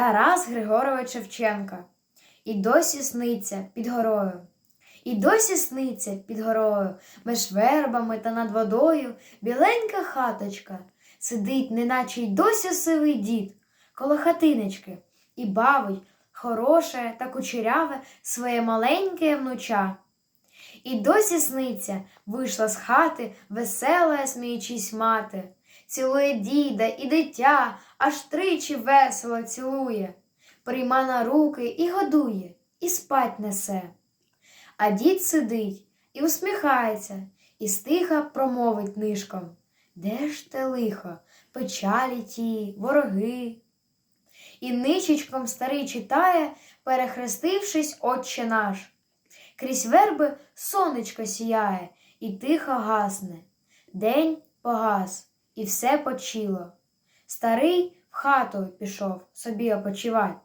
Тарас Григорович Шевченка. І досі сниться під горою. І досі сниться під горою, між вербами та над водою біленька хаточка. Сидить, неначе й досі сивий дід, коло хатиночки, і бавить хороше та кучеряве своє маленьке внуча. І досі сниться, вийшла з хати весела, сміючись мати. Цілує діда і дитя, аж тричі весело цілує, прийма на руки і годує, і спать несе. А дід сидить і усміхається, і стиха промовить нишком. Де ж те лихо, печалі ті, вороги? І ничечком старий читає, перехрестившись, Отче наш. Крізь верби сонечко сіяє і тихо гасне. День погас, і все почило. Старий в хату пішов собі опочивать.